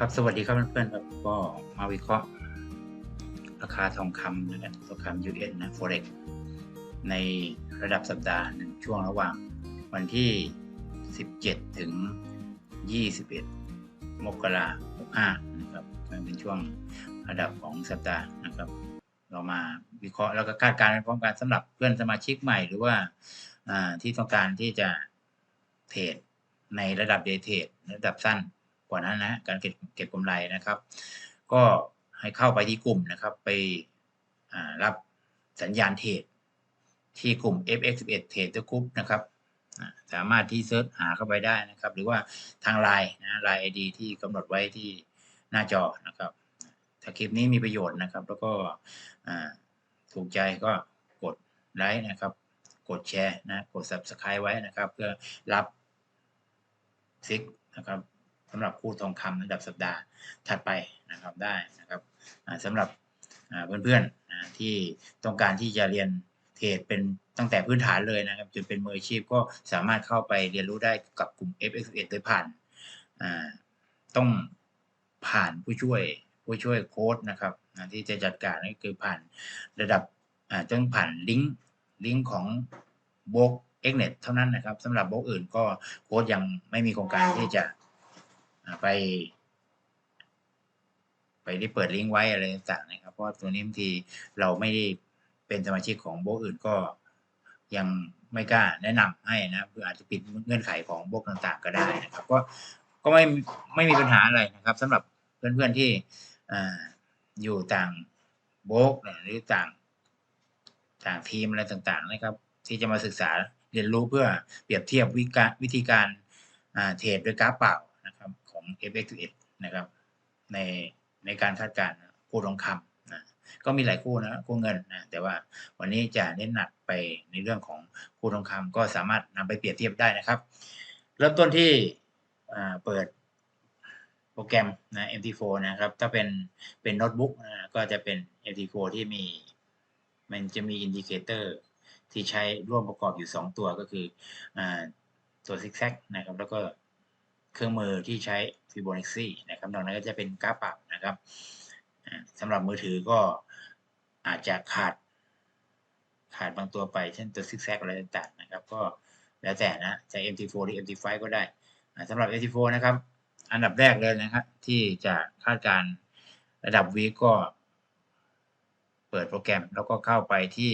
ครับสวัสดีครับเพื่อนๆครับก็มาวิเคราะห์ ราคาทองคำนะครับทองคำ US นะ forex ในระดับสัปดาห์หนึ่งช่วงระหว่างวันที่ 17 ถึง 21 มกราคม65นะครับมันเป็นช่วงระดับของสัปดาห์นะครับ เรามาวิเคราะห์แล้วก็คาดการณ์พร้อมกันสำหรับเพื่อนสมาชิกใหม่หรือว่าอ่าที่ต้องการที่จะเทรดในระดับเดย์เทรดระดับสั้น กว่านั้นนะการเก็บเก็บกำไรนะครับ ก็ให้เข้าไปที่กลุ่มนะครับ ไปรับสัญญาณเทรดที่กลุ่ม FX11 เทรดกรุ๊ปนะครับสามารถที่เซิร์ชหาเข้าไปได้นะครับ หรือว่าทางไลน์นะไลน์ไอดีที่กำหนดไว้ที่หน้าจอนะครับ ถ้าคลิปนี้มีประโยชน์นะครับ แล้วก็ถูกใจก็กดไลค์นะครับ กดแชร์นะ กด Subscribe ไว้นะครับ เพื่อรับซิกนะครับ สำหรับคู่ทองคำระดับสัปดาห์ถัดไปนะครับได้นะครับสำหรับเพื่อนๆที่ต้องการที่จะเรียนเทรดเป็นตั้งแต่พื้นฐานเลยนะครับจนเป็นมืออาชีพก็สามารถเข้าไปเรียนรู้ได้กับกลุ่ม FX1 โดยผ่านต้องผ่านผู้ช่วยผู้ช่วยโค้ดนะครับที่จะจัดการนั่นคือผ่านระดับต้องผ่านลิงก์ลิงก์ของบล็อก Xnet เท่านั้นนะครับสำหรับบล็อกอื่นก็โค้ดยังไม่มีโครงการที่จะ ไป ไปที่เปิดลิงก์ไว้อะไรต่างๆนะครับ เพราะตัวนี้บางทีเราไม่ได้เป็นสมาชิกของโบกอื่นก็ยังไม่กล้าแนะนำให้นะคืออาจจะปิดเงื่อนไขของโบกต่างๆ ก็ได้นะครับ ก็ก็ไม่ไม่มีปัญหาอะไรนะครับสำหรับเพื่อนๆที่อยู่ต่างโบกหรือต่างต่างทีมอะไรต่างๆ นะครับ ที่จะมาศึกษาเรียนรู้เพื่อเปรียบเทียบวิธีการเทรดด้วยกราฟเปล่า FX1 นะครับในในการคาดการณ์คู่ทองคำนะก็มีหลายคู่นะคู่เงินนะแต่ว่าวันนี้จะเน้นหนักไปในเรื่องของคู่ทองคำก็สามารถนำไปเปรียบเทียบได้นะครับ เริ่มต้นที่เปิดโปรแกรมนะ MT4 นะครับ ถ้าเป็นเป็นโน้ตบุ๊กนะก็จะเป็น MT4 ที่มี มันจะมีอินดิเคเตอร์ที่ใช้ร่วมประกอบอยู่ 2 ตัวก็คืออตัวซิกแซกนะครับแล้วก็ เครื่องมือที่ใช้ Fibonacci นะครับนอกนั้นก็จะเป็นกราฟปรับนะครับสำหรับมือถือก็อาจจะขาดขาดบางตัวไป เช่นตัวซิกแซกอะไรต่างๆนะครับ ก็แล้วแต่นะจะ MT4 หรือ MT5 ก็ได้สำหรับ MT4 นะครับ อันดับแรกเลยนะครับ ที่จะคาดการระดับวีก็ เปิดโปรแกรมแล้วก็เข้าไปที่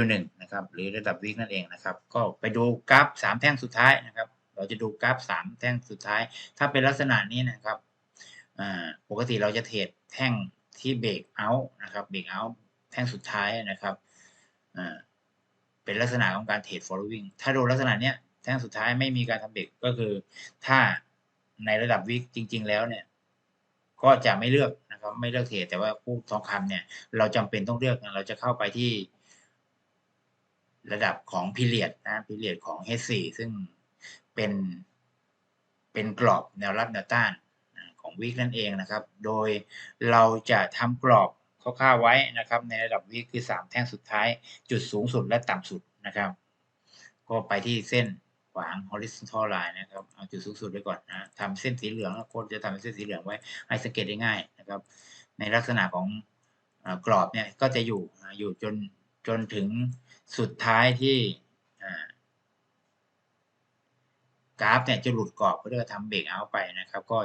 W1 นะครับ หรือระดับวีนั่นเองนะครับ ก็ไปดูกราฟ 3 แท่งสุดท้ายนะครับ เราจะดูกราฟสามแท่งสุดท้าย ถ้าเป็นลักษณะนี้นะครับปกติเราจะเทรดแท่งที่เบรกเอาท์นะครับเบรกเอาท์แท่งสุดท้ายนะครับเป็นลักษณะของการเทรด following ถ้าดูลักษณะเนี้ยแท่งสุดท้ายไม่มีการทำเบรกก็คือ ถ้าในระดับวิกจริง ๆ แล้วเนี่ยก็จะไม่เลือกนะครับไม่เลือกเทรดแต่ว่าผู้ทองคำเนี่ยเราจำเป็นต้องเลือกเราจะเข้าไปที่ระดับของพิเรียดนะพิเรียดของ H4 ซึ่ง เป็นเป็นกรอบแนวรับแนวต้านของวิกนั่นเองนะครับ โดยเราจะทำกรอบคร่าวๆไว้นะครับ ในระดับวิกคือ 3 แท่งสุดท้าย จุดสูงสุดและต่ำสุดนะครับ ก็ไปที่เส้นขวาง horizontal line นะครับ เอาจุดสูงสุดไว้ก่อนนะทำเส้นสีเหลืองโค้ดจะทำเส้นสีเหลืองไว้ให้สังเกตได้ง่ายนะครับ ในลักษณะของกรอบเนี่ยก็จะอยู่อยู่จนจนถึงสุดท้ายที่ กราฟเนี่ยจะหลุดกรอบก็เรียกทำเบรกเอาไปนะครับ ก็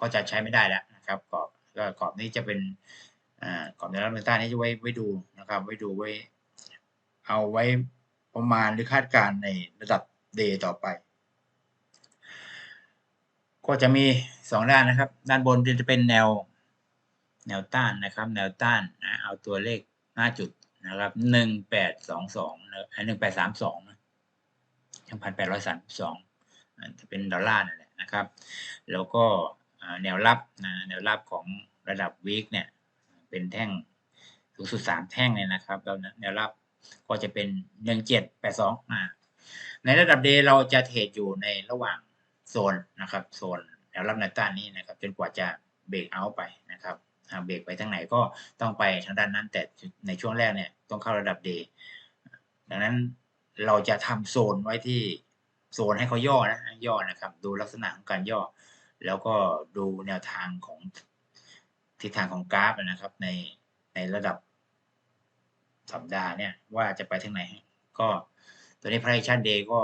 ก็จะใช้ไม่ได้แล้วนะครับกรอบก็กรอบนี้จะเป็นกรอบในรับเมต้านนี้จะไว้ไว้ดูนะครับ ไว้ดูไว้ เอาไว้ประมาณหรือคาดการในระดับเดย์ต่อไป ก็จะมีสองด้านนะครับ ด้านบนจะเป็นแนวแนวต้านนะครับ แนวต้านนะเอาตัวเลขหน้าจุดนะครับหนึ่งแปดสองสองหนึ่งแปดสามสองยังพันแปดร้อยสามสอง จะเป็นดอลลาร์นั่นแหละนะครับ แล้วก็แนวรับนะแนวรับของระดับวีคเนี่ยเป็นแท่งสูงสุดสามแท่งเลยนะครับแล้วแนวรับก็จะเป็นหนึ่งเจ็ดแปดสองในระดับเดย์เราจะเทรดอยู่ในระหว่างโซนนะครับโซนแนวรับแนวต้านนี้นะครับจนกว่าจะเบรกเอาไปนะครับเบรกไปทางไหนก็ต้องไปทางด้านนั้น แต่ในช่วงแรกเนี่ยต้องเข้าระดับเดย์ดังนั้นเราจะทำโซนไว้ที่ โซนให้เขาย่อนะย่อนะครับ ดูลักษณะของการย่อ แล้วก็ดูแนวทางของทิศทางของกราฟนะครับ ในในระดับสัปดาห์เนี่ยว่าจะไปทางไหน ก็ตัวนี้ prediction day ก็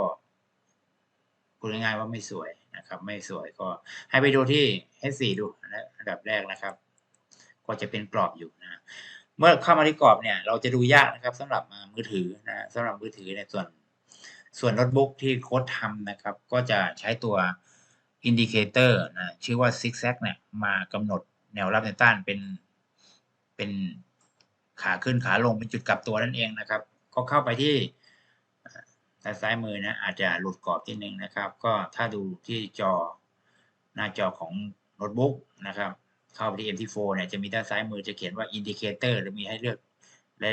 พูดง่ายๆว่าไม่สวยนะครับ ไม่สวยก็ให้ไปดูที่ H4 ดูนะอันดับแรกนะครับ ก็จะเป็นกรอบอยู่นะ เมื่อเข้ามาที่กรอบเนี่ย เราจะดูยากนะครับสำหรับมือถือนะสำหรับมือถือในส่วน ส่วนโน้ตบุ๊กที่โค้ดทำนะครับ ก็จะใช้ตัวอินดิเคเตอร์นะชื่อว่า zigzag เนี่ยมากำหนดแนวรับแนวต้านเป็นเป็นขาขึ้นขาลงเป็นจุดกลับตัวนั่นเองนะครับ ก็เข้าไปที่ด้านซ้ายมือนะอาจจะหลุดกรอบทีหนึ่งนะครับ ก็ถ้าดูที่จอหน้าจอของโน้ตบุ๊กนะครับ เข้าไปที่ MT4 เนี่ยจะมีด้านซ้ายมือจะเขียนว่า Indicator หรือมีให้เลือก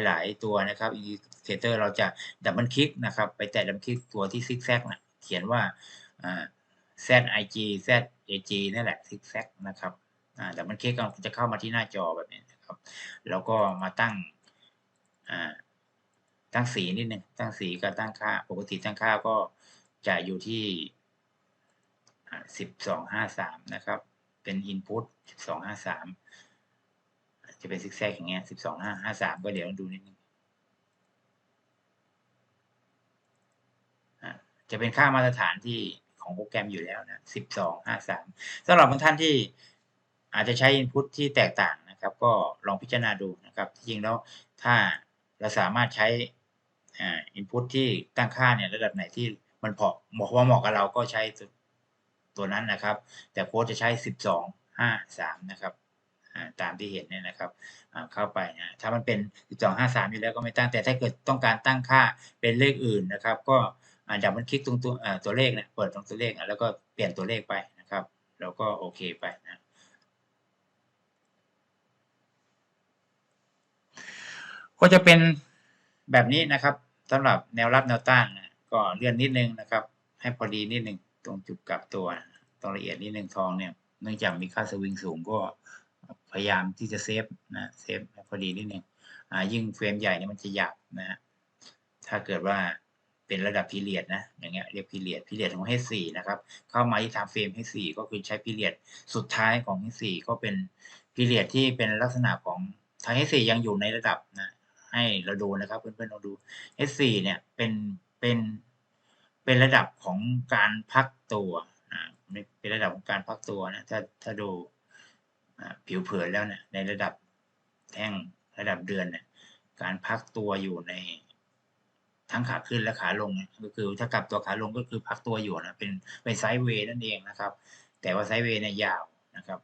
หลาย ๆ ตัวนะครับอินดิเคเตอร์เราจะดับเบิลคลิกนะครับไปแตะดับคลิกตัวที่ซิกแซกนะเขียนว่า ZIG ZAG นั่นแหละซิกแซกนะครับดับเบิลคลิกจะเข้ามาที่หน้าจอแบบนี้นะครับแล้วก็มาตั้งตั้งสีนิดนึงตั้งสีกับตั้งค่าปกติตั้งค่าก็จะอยู่ที่ 1253 นะครับ เป็น Input 1253 จะเป็นซิกแซกอย่างเงี้ยสิบสองห้าห้าสามก็เดี๋ยวดูนิดนึงจะเป็นค่ามาตรฐานที่ของโปรแกรมอยู่แล้วนะสิบสองห้าสามสำหรับบางท่านที่อาจจะใช้ input ที่แตกต่างนะครับ ก็ลองพิจารณาดูนะครับจริงแล้วถ้าเราสามารถใช้อ่า input ที่ตั้งค่าเนี่ยระดับไหนที่มันเหมาะเหมาะว่าเหมาะกับเราก็ใช้ตัวนั้นนะครับ แต่โค้ดจะใช้สิบสองห้าสามนะครับ ตามที่เห็นเนี่ยนะครับเข้าไปนะถ้ามันเป็นสิบสองห้าสามอยู่แล้วก็ไม่ตั้งแต่ถ้าเกิดต้องการตั้งค่าเป็นเลขอื่นนะครับ ก็ดับมันคลิกตรงตัวตัวเลขเนี่ยเปิดตรงตัวเลขแล้วก็เปลี่ยนตัวเลขไปนะครับ แล้วก็โอเคไปนะก็จะเป็นแบบนี้นะครับสำหรับแนวรับแนวต้านนะก็เลื่อนนิดนึงนะครับ ให้พอดีนิดนึงตรงจุดกลับตัวตรงละเอียดนิดนึงทองเนี่ยเนื่องจากมีค่าสวิงสูงก็ พยายามที่จะเซฟนะเซฟพอดีนิดนึงอ่ายิ่งเฟรมใหญ่เนี่ยมันจะหยาบนะฮะถ้าเกิดว่าเป็นระดับพีเรียดนะอย่างเงี้ยเรียกพีเรียดพีเรียดของ H4 นะครับเข้ามาที่ทางเฟรม H4 ก็คือใช้พีเรียดสุดท้ายของ H4 ก็เป็นพีเรียดที่เป็นลักษณะของทาง H4 ยังอยู่ในระดับนะให้เราดูนะครับเพื่อนๆเราดู H4 เนี่ยเป็นเป็นเป็นระดับของการพักตัวอ่าเป็นระดับของการพักตัวนะถ้าถ้าดู ผิวเผินแล้วเนี่ยในระดับแท่งระดับเดือนเนี่ยการพักตัวอยู่ในทั้งขาขึ้นและขาลงก็คือถ้ากลับตัวขาลงก็คือพักตัวอยู่นะเป็นเป็นไซด์เวย์นั่นเองนะครับ แต่ว่าไซด์เวย์เนี่ยยาวนะครับ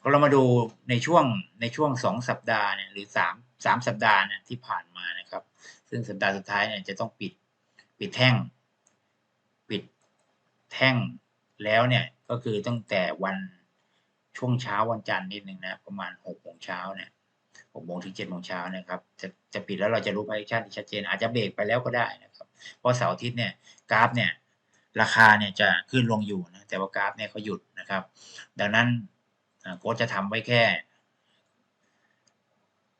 พอเรามาดูในช่วงในช่วงสองสัปดาห์เนี่ยหรือสามสามสัปดาห์เนี่ยที่ผ่านมานะครับ ซึ่งสัปดาห์สุดท้ายเนี่ยจะต้องปิดปิดแท่ง ปิดแท่งแล้วเนี่ย ก็คือตั้งแต่วันช่วงเช้าวันจันทร์นิดนึงนะ ประมาณหกโมงเช้าเนี่ยหกโมงถึงเจ็ดโมงเช้านะครับจะจะปิดแล้วเราจะรู้ไพชั่นที่ชัดเจน อาจจะเบรกไปแล้วก็ได้นะครับ เพราะเสาร์อาทิตย์เนี่ยกราฟเนี่ยราคาเนี่ยจะขึ้นลงอยู่นะแต่ว่ากราฟเนี่ยเขาหยุดนะครับ ดังนั้นโค้ชจะทำไว้แค่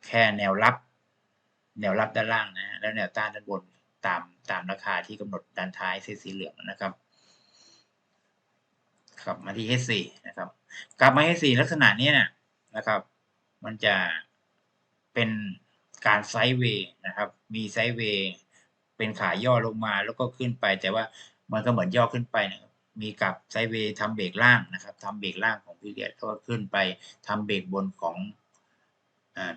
แค่แนวรับ แนวรับด้านล่างนะแล้วแนวต้านด้านบนตามตามราคาที่กำหนดด้านท้ายสีเหลืองนะครับ ครับ มาที่ H4 นะครับกลับมา H4 ลักษณะนี้นะนะครับ มันจะเป็นการไซด์เวย์นะครับ มีไซด์เวย์เป็นขาย่อลงมาแล้วก็ขึ้นไป แต่ว่ามันก็เหมือนย่อขึ้นไปนะครับมีกับไซด์เวย์ทำเบรกล่างนะครับทำเบรกล่างของพีเรียดก็ขึ้นไปทำเบรกบนของ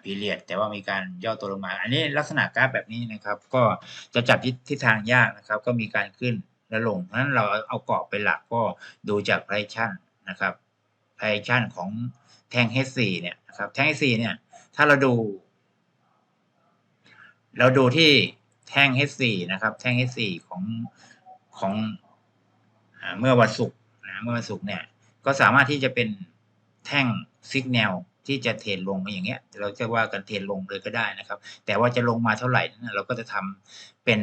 พีเรียดแต่ว่ามีการย่อตัวลงมา อันนี้ลักษณะกราฟแบบนี้นะครับ ก็จะจับทิศทางยากนะครับ ก็มีการขึ้น และลงเพราะฉะนั้นเราเอาเกาะเป็นหลักก็ดูจากไพชั่นนะครับไพชั่นของแท่ง H4 เนี่ยนะครับแท่ง H4 เนี่ยถ้าเราดู เราดูที่แท่ง H4 นะครับ แท่ง H4 ของของเมื่อวันศุกร์นะเมื่อวันศุกร์เนี่ย ก็สามารถที่จะเป็นแท่งซิกแนลที่จะเทรดลงมาอย่างเงี้ย เราจะว่ากันเทรดลงเลยก็ได้นะครับ แต่ว่าจะลงมาเท่าไหร่นเราก็จะทำเป็น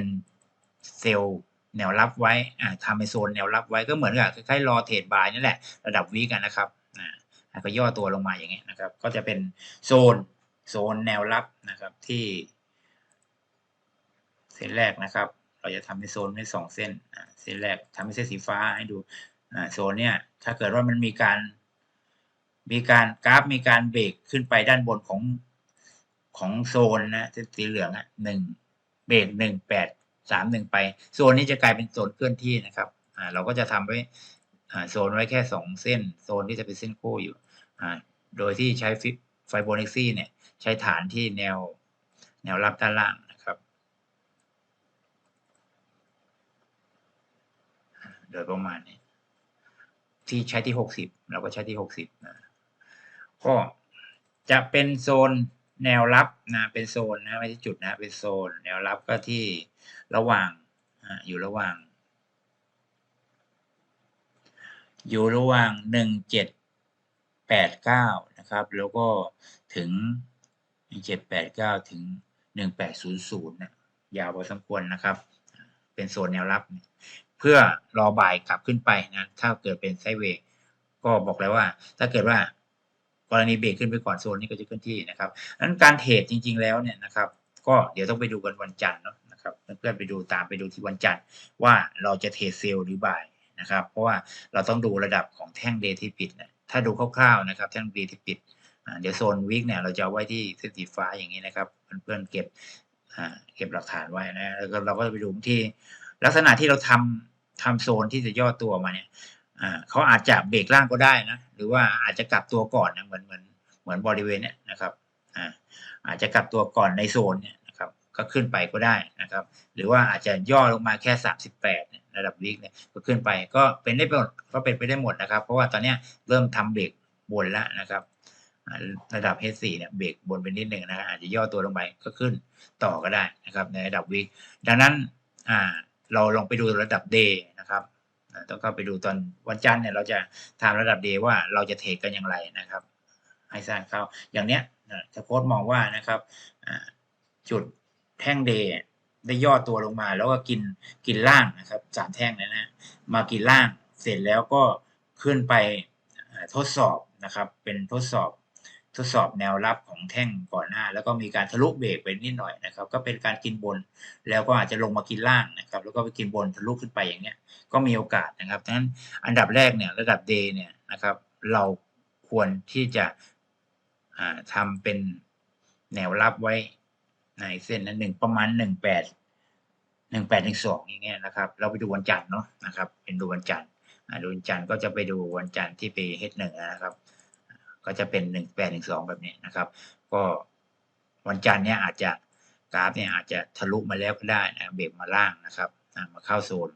เซลล์ แนวรับไว้อ่าทำเป็นโซนแนวรับไว้ก็เหมือนกับคล้ายๆรอเทรดบายนี่แหละระดับวีกันนะครับอ่าก็ย่อตัวลงมาอย่างเงี้ยนะครับ ก็จะเป็นโซนโซนแนวรับนะครับที่ เส้นแรกนะครับ เราจะทำเป็นโซนเป็นสองเส้นเส้นแรกทำเป็นเส้นสีฟ้าให้ดูโซนเนี่ยถ้าเกิดว่ามันมีการ มีการกราฟมีการเบรกขึ้นไปด้านบนของของโซนนะสีเหลืองอะหนึ่งเบรกหนึ่งแปด สามหนึ่งไป โซนนี้จะกลายเป็นโซนเคลื่อนที่นะครับอ่าเราก็จะทำไว้อ่าโซนไว้แค่สองเส้น โซนที่จะเป็นเส้นคู่อยู่อ่าโดยที่ใช้ไฟโบนัชซีเนี่ยใช้ฐานที่แนวแนวรับด้านล่างนะครับ โดยประมาณนี้ที่ใช้ที่หกสิบเราก็ใช้ที่หกสิบนะก็จะเป็นโซน แนวรับนะเป็นโซนนะไม่ใช่จุดนะเป็นโซน แนวรับก็ที่ระหว่างอยู่ระหว่าง อยู่ระหว่างหนึ่งเจ็ดแปดเก้านะครับ แล้วก็ถึงหนึ่งเจ็ดแปดเก้าถึงหนึ่งแปดศูนย์ศูนย์นะยาวพอสมควรนะครับ เป็นโซนแนวรับ เพื่อรอบ่ายกลับขึ้นไปนะถ้าเกิดเป็นไซเวก็บอกแล้วว่า ถ้าเกิดว่า กรณีเบรกขึ้นไปก่อนโซนนี้ก็จะเคลื่อนที่นะครับนั้นการเทรดจริง ๆแล้วเนี่ยนะครับก็เดี๋ยวต้องไปดูกันวันจันทร์เนาะนะครับเพื่อนๆไปดูตามไปดูที่วันจันทร์ว่าเราจะเทรดเซลล์หรือบ่ายนะครับเพราะว่าเราต้องดูระดับของแท่งเดที่ปิดนะถ้าดูคร่าวๆนะครับแท่งเดที่ปิดเดี๋ยวโซนวิกเนี่ยเราจะไว้ที่เส้นสีฟ้าอย่างนี้นะครับเพื่อนๆเก็บเก็บหลักฐานไว้นะแล้วก็เราก็จะไปดูที่ลักษณะที่เราทำทำโซนที่จะย่อตัวมาเนี่ย อ่าเขาอาจจะเบรกล่างก็ได้นะ หรือว่าอาจจะกลับตัวก่อนนะเหมือนเหมือนเหมือนบริเวณเนี้ยนะครับอ่าอาจจะกลับตัวก่อนในโซนเนี่ยนะครับก็ขึ้นไปก็ได้นะครับ หรือว่าอาจจะย่อลงมาแค่สามสิบแปดระดับวิกเนี่ยก็ขึ้นไปก็เป็นได้หมดก็เป็นไปได้หมดนะครับ เพราะว่าตอนเนี้ยเริ่มทำเบรกบนแล้วนะครับระดับ H4 เนี่ยเบรกบนไปนิดหนึ่งนะอาจจะย่อตัวลงไปก็ขึ้นต่อก็ได้นะครับในระดับวิกดังนั้นอ่าเราลองไปดูระดับ day นะครับ ต้องเข้าไปดูตอนวันจันทร์เนี่ยเราจะทำระดับเดว่าเราจะเทรดกันอย่างไรนะครับ ให้ทร้างเขาอย่างเนี้ยนะถ้าโค้ดมองว่านะครับจุดแท่งเดได้ย่อตัวลงมา แล้วก็กินกินล่างนะครับสามแท่งนะนะมากินล่างเสร็จแล้วก็ขึ้นไปทดสอบนะครับ เป็นทดสอบ ทดสอบแนวรับของแท่งก่อนหน้า แล้วก็มีการทะลุเบรกไปนิดหน่อยนะครับ ก็เป็นการกินบน แล้วก็อาจจะลงมากินล่างนะครับ แล้วก็ไปกินบนทะลุขึ้นไปอย่างเนี้ย ก็มีโอกาสนะครับดังนั้นอันดับแรกเนี่ยระดับ day เนี่ยนะครับ เราควรที่จะอ่าทำเป็นแนวรับไว้ในเส้นนั้นหนึ่งประมาณหนึ่งแปดหนึ่งแปดหนึ่งสองอย่างเงี้ยนะครับ เราไปดูวันจันทร์เนาะนะครับ เป็นดูวันจันทร์ดูวันจันทร์ก็จะไปดูวันจันทร์ที่ไปเฮดหนึ่งนะครับ ก็จะเป็นหนึ่งแปดหนึ่งสองแบบนี้นะครับ ก็วันจันทร์เนี่ยอาจจะกราฟเนี่ยอาจจะทะลุมาแล้วก็ได้นะเบรกมาล่างนะครับมาเข้าโซน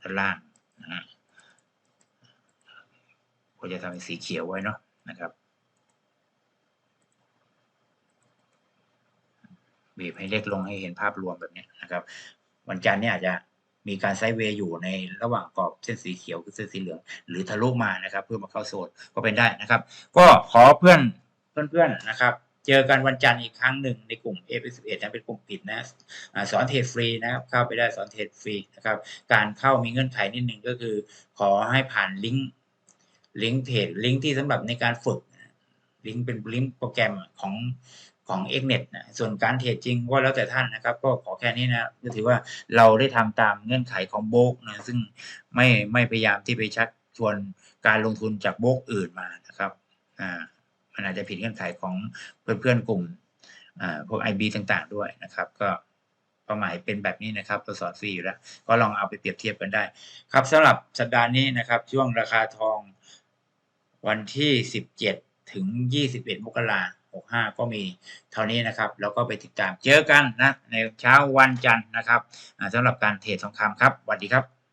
ด้านล่างนะฮะก็จะทำเป็นสีเขียวไว้เนาะนะครับบีบให้เล็กลงให้เห็นภาพรวมแบบนี้นะครับ วันจันทร์เนี่ยอาจจะ มีการไซด์เวย์อยู่ในระหว่างกรอบเส้นสีเขียวกับเส้นสีเหลือง หรือทะลุมานะครับ เพื่อมาเข้าโซนก็เป็นได้นะครับ ก็ขอเพื่อนเพื่อนๆนะครับเจอกันวันจันทร์อีกครั้งหนึ่งในกลุ่ม F11 นะเป็นกลุ่มปิดนะสอนเทรดฟรีนะครับ เข้าไปได้สอนเทรดฟรีนะครับ การเข้ามีเงื่อนไขนิดหนึ่งก็คือ ขอให้ผ่านลิงก์ลิงก์เทรดลิงก์ที่สำหรับในการฝึกลิงก์เป็นลิงก์โปรแกรมของ ของ Xnet นะส่วนการเทรดจริงก็แล้วแต่ท่านนะครับ ก็ขอแค่นี้นะก็ถือว่าเราได้ทำตามเงื่อนไขของโบกนะซึ่งไม่ไม่พยายามที่ไปชักชวนการลงทุนจากโบกอื่นมานะครับอ่ามันอาจจะผิดเงื่อนไขของเพื่อนๆกลุ่มอ่าพวก IB ต่างๆ ด้วยนะครับ ก็เป้าหมายเป็นแบบนี้นะครับตัวสอนฟรีอยู่แล้ว ก็ลองเอาไปเปรียบเทียบกันได้ ครับสำหรับสัปดาห์นี้นะครับ ช่วงราคาทองวันที่ 17 ถึง 21 มกราคม 65 ก็มีเท่านี้นะครับ แล้วก็ไปติดตามเจอกันนะในเช้าวันจันทร์นะครับสำหรับการเทรดทองคำครับสวัสดีครับ